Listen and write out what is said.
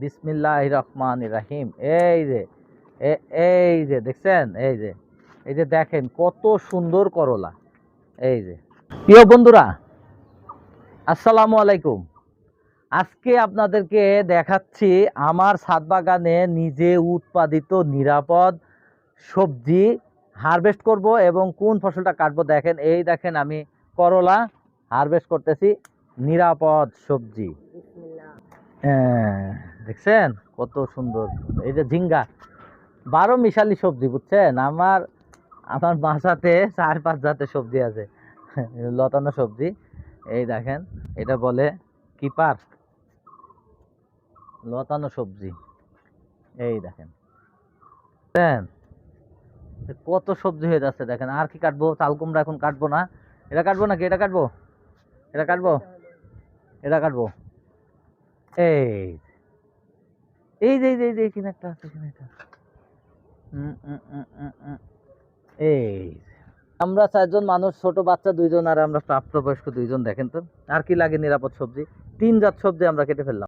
বিসমিল্লাহ রহমান রাহিম। এই যে এই যে দেখছেন? এই যে এই যে দেখেন কত সুন্দর করলা। এই যে প্রিয় বন্ধুরা আসসালামু আলাইকুম। আজকে আপনাদেরকে দেখাচ্ছি আমার ছাদ বাগানে নিজে উৎপাদিত নিরাপদ সবজি হারভেস্ট করব এবং কোন ফসলটা কাটবো দেখেন। এই দেখেন আমি করলা হারভেস্ট করতেছি নিরাপদ সবজি। হ্যাঁ, দেখছেন? কত সুন্দর। এই যে ঝিঙ্গা। বারো মিশালি সবজি, বুঝছেন? আমার আমার বাসাতে চার, পাঁচ জাতের সবজি আছে। লতানো সবজি। এই দেখেন, এটা বলে কিপার। লতানো সবজি। এই দেখেন। কত সবজি হয়ে যাচ্ছে, দেখেন। আর কি কাটবো? চাল কুমড়া এখন কাটবো না। এটা কাটবো নাকি? এটা কাটবো? এটা কাটবো? এটা কাটবো? এই এই যে এই যে এখানে একটা আছে, এখানে একটা। এই আমরা চারজন মানুষ, ছোট বাচ্চা দুইজন, আর আমরা প্রাপ্তবয়স্ক দুইজন, দেখেন তো। আর কি লাগে নিরাপদ সবজি? তিন জাত সবজি আমরা কেটে ফেললাম।